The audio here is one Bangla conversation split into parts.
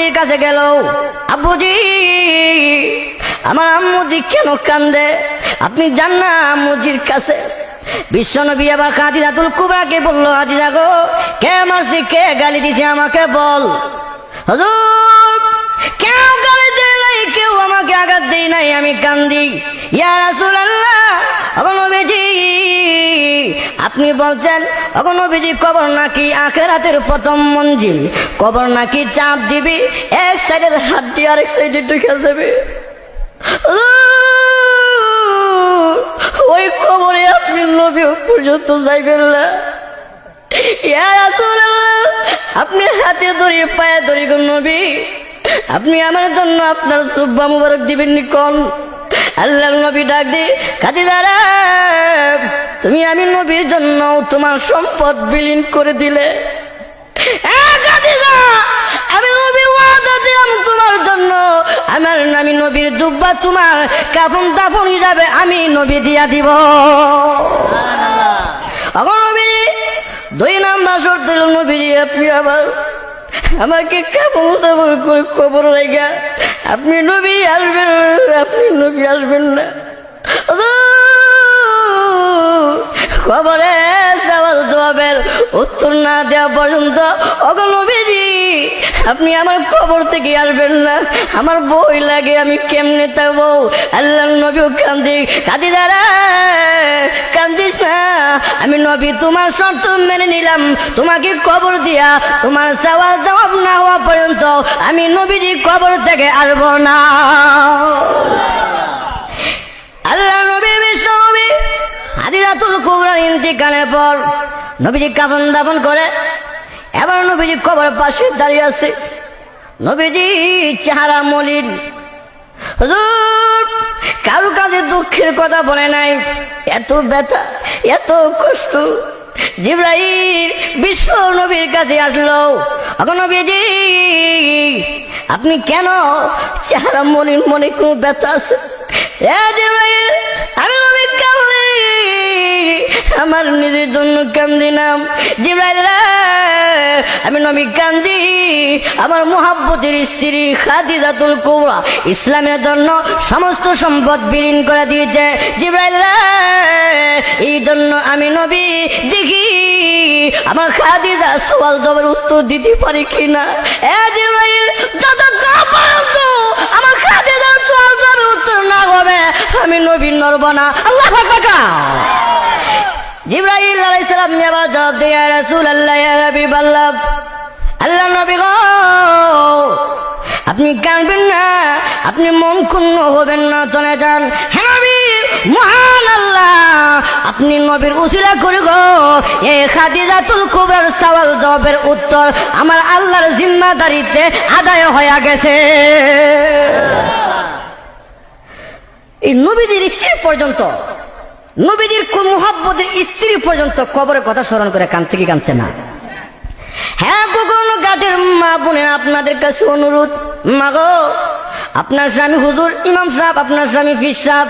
আব্বুজির কাছে গেল। আব্বুজি, আমার আম্মুজি কেন কান্দে? আপনি যান না আম্মুজির কাছে। বিশ্বনবী আবার কুবরাকে কে মারছি কে গালি দিছে আমাকে বল? হুজুর, কেউ গালি নাই, কেউ আমাকে আঘাত দেয় নাই, আমি কান্দি। ইয়া রাসূলুল্লাহ আপনি বলছেন অগণবেজি কবর নাকি আখেরাতের প্রথম মঞ্জিল? কবর নাকি চাপ দিবি? এক সাইডের হাড্ডি আরেক সাইডে ঢুকে যাবে। ওই খবরে আপনি নবী পর্যন্ত যাইবেন না। আপনি হাতে ধরি, পায়ে ধরি গো নবী। আপনি আমার জন্য আপনার সুব্বা মুবারক দিবেন নি কোন? আল্লাহ নবী ডাক দি খাদিজারা তুমি আমি নবীর জন্য তোমার সম্পদ বিলীন করে দিলে। আমি নবী ওয়াদা দিলাম তোমার জন্য। আমার আমি নবীর জুব্বা তোমার কাফন দাফন হিসাবে আমি নবী দিয়া দিব। এখন নবীজি দুই নাম্বার শর্ত নবীজি আপনি আবার আমাকে কাপড় দাবর করে খবর রেখা আপনি নবী আসবেন আপনি নবী আসবেন না। উত্তর না দেওয়া পর্যন্ত। অগনবীজি আপনি আমার খবর থেকে আসবেন না। আমার বই লাগে, আমি কেমনে থাকব? আল্লাহ নবী কান্দি। কাঁদি দাঁড়া, কান্দিস না। আমি নবী, তোমার শর্ত মেনে নিলাম। তোমাকে কবর দিয়া তোমার সওয়াল জবাব না হওয়া পর্যন্ত আমি নবীজি কবর থেকে আসব না। আল্লাহ নবী বিশ্ব নবী হাদিরাতুল কুবরার ইন্তিকালের পর নবীজি কাফন দাফন করে। এবার নবীজি কবরের পাশে দাঁড়িয়ে আছে। নবীজি চেহারা মলিন। কারও কাছে দুঃখের কথা বলে নাই। এত ব্যথা, এত কষ্ট। জিব্রাইল বিশ্ব নবীর কাছে আসলো। নবীজি, আপনি কেন চেহারা মলিন মনে কোনো ব্যথা আছে? আমি নবী আমার নিজের জন্য কান্দি জিব্রাইল আমি নবী কান্দি। আমার মোহাব্বতের স্ত্রী খাদিজাতুল কুবরা ইসলামের জন্য সমস্ত সম্পদ বিলীন করে দিয়েছে। জিব্রাইল রে, এই জন্য আমি নবী দেখি। আমার খাদিজা সওয়াল জবাব উত্তর দিতে পারি কিনা? এ জিব্রাইল যত পর্যন্ত আমার খাদিজা সওয়াল জবাব উত্তর না হবে আমি নবী নরব না আল্লাহ সালাম আবার জবাব দিয়ে রাসূলুল্লাহ, ইয়া হাবিবাল্লাহ, আল্লাহ নবী গো, আপনি কাঁদবেন না, আপনি মন ক্ষুণ্ণ হবেন না, চলে যান। হ্যাঁ নবী, মহান আল্লাহ, আপনি নবীর উসিলা করে গো। এ খাদিজাতুল কুবরার সওয়াল জবাবের উত্তর আমার আল্লাহর জিম্মাদারিতে আদায় হয়ে গেছে। এই নবীদের স্ত্রী পর্যন্ত নবীদের কোন মোহাব্বতের স্ত্রী পর্যন্ত কবরের কথা স্মরণ করে কাঁদতে কি কাঁদছে না? হ্যাঁ কখনো গাটের মা বোনের আপনাদের কাছে অনুরোধ। মা গো, আপনার স্বামী হুজুর, ইমাম সাহেব, আপনার স্বামী ফির সাহেব,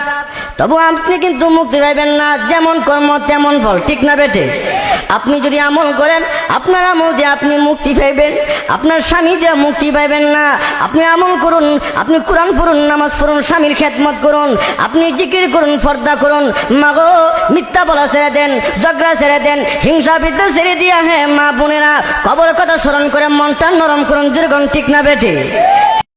তবু আপনি কিন্তু মুক্তি পাইবেন না। যেমন কর্ম, তেমন ফল। ঠিক না বেটে আপনি যদি আমল করেন, আপনার আমল দিয়ে আপনি মুক্তি পাইবেন। আপনার স্বামী দিয়ে মুক্তি পাইবেন না। আপনি আমল করুন, আপনি কোরআন পড়ুন, নামাজ পড়ুন, স্বামীর খেদমত করুন, আপনি জিকির করুন ফর্দা করুন। মাগো, মিথ্যা বলা ছেড়ে দেন, ঝগড়া ছেড়ে দেন, হিংসা বিদ্যা ছেড়ে দিয়া হ্যাঁ মা বোনেরা, কবর কথা স্মরণ করে মনটা নরম করুন যেরকম ঠিক না বেটে